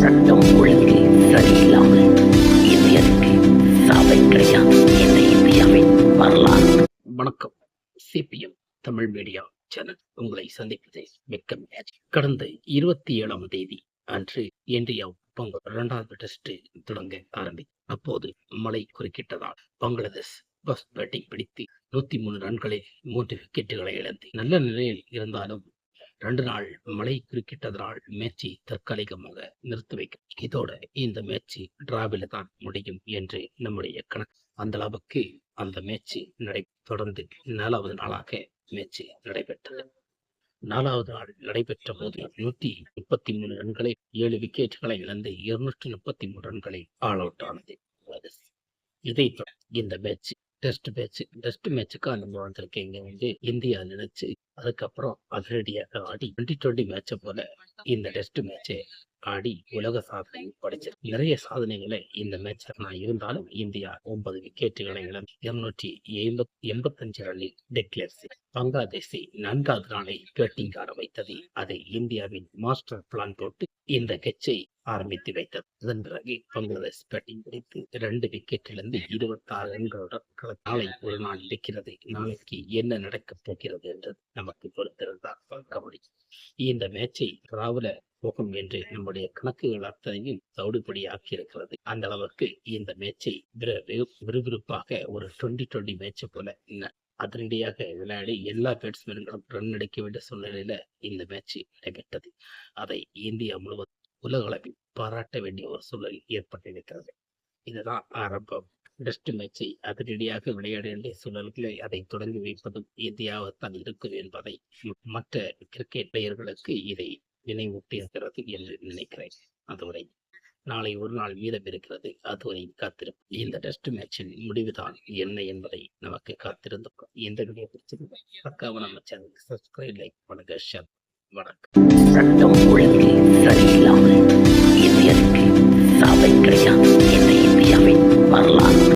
சட்டம் ஒழுங்கில் சரியில்லாமல் இந்தியருக்கு சாவை கிடையாது இந்த இந்தியாவின் வரலாறு? வணக்கம். CPM Tamil media channel. உங்களை சந்திப்பதில் மிக்க மகிழ்ச்சி கடந்த இருபத்தி ஏழாம் தேதி அன்று இந்தியா பொங்கல் இரண்டாவது டெஸ்ட் தொடங்க ஆரம்பி. அப்போது மழை குறுக்கிட்டதால் பங்களாதேஷ் பஸ் பேட்டிங் பிடித்து நூத்தி மூணு ரன்களை மூன்று விக்கெட்டுகளை இழந்து நல்ல நிலையில் இருந்தாலும் ரெண்டு நாள் மழை குறுக்கிட்டதனால் மேட்சை தற்காலிகமாக நிறுத்தி வைக்க. இதோட இந்த மேட்ச் டிராவில தான் முடியும் என்று நம்முடைய கணக்கு. அந்த அளவுக்கு அந்த மேட்ச் நடை தொடர்ந்து நாலாவது நாளாக மேட்சி நடைபெற்றது. நாலாவது நாள் நடைபெற்ற போது நூத்தி முப்பத்தி மூணு ரன்களை ஏழு விக்கெட்டுகளை இழந்து இருநூற்றி முப்பத்தி மூணு ரன்களை ஆல் அவுட் ஆனது. இதை இந்த மேட்ச் டெஸ்ட் மேட்ச் டெஸ்ட் மேட்சுக்கு அனுபவம் வந்திருக்கீங்க வந்து இந்தியா நினைச்சு அதுக்கப்புறம் அதிரடியாக ஆடி டுவெண்ட்டி டுவெண்ட்டி மேட்சை போல இந்த டெஸ்ட் மேட்சை ஆடி உலக சாதனை படைச்சது. நிறைய சாதனைகளை இந்த மேட்ச்ல நான் இருந்தாலும் இந்தியா ஒன்பது விக்கெட்டுகளை இழந்து இருநூற்றி எண்பத்தஞ்சு ரன்னில் டெக்ளேர் பங்களாதேஷை நான்காவது நாளை பேட்டிங் ஆட வைத்தது. அதை இந்தியாவின் மாஸ்டர் பிளான் போட்டு இந்த கட்சை ஆரம்பித்து வைத்தது. அதன் பிறகு பங்களாதேஷ் பேட்டிங் பிடித்து இரண்டு விக்கெட் இழந்து இருபத்தி ஆறு ரன்களுடன் நாளை ஒரு நாள் இருக்கிறது. நாளைக்கு என்ன நடக்கப் போகிறது என்று நமக்கு பொறுத்திருந்தார் பார்க்க முடியும். இந்த மேட்சை ராவுல போகும் என்று நம்முடைய கணக்குகள் அத்தனையும் தவிடுபடி ஆக்கியிருக்கிறது அந்த அளவுக்கு இந்த மேட்சை விறு- விறுவிறுப்பாக ஒரு டுவெண்ட்டி டுவெண்ட்டி மேட்ச் போல அதிரடியாக விளையாடி எல்லா பேட்ஸ்மேன்களும் ரன் அடிக்க வேண்டிய சூழ்நிலையில இந்த மேட்ச் நடைபெற்றது. அதை இந்தியா முழுவதும் உலக அளவில் பாராட்ட வேண்டிய ஒரு சூழல் ஏற்பட்டிருக்கிறது. இதுதான் ஆரம்பம். டெஸ்ட் மேட்சை அதிரடியாக விளையாட வேண்டிய சூழல்களை அதை தொடங்கி வைப்பதும் இந்தியாவைத்தான் இருக்கும் என்பதை மற்ற கிரிக்கெட் பிளேயர்களுக்கு இதை நினைவூட்டியிருக்கிறது என்று நினைக்கிறேன். அதுவரை நாளை ஒரு நாள் மீதம் இருக்கிறது. அதுவரை காத்திருப்போம் இந்த டெஸ்ட் மேட்சின் முடிவுதான் என்ன என்பதை நமக்கு காத்திருந்தோம் எந்த வீடியோ பிடிச்சிருந்தோம் மறக்காம நம்ம சேனலுக்கு சப்ஸ்கிரைப் லைக் பண்ணுங்க ஷேர் வணக்கம். சரியில்லாமல்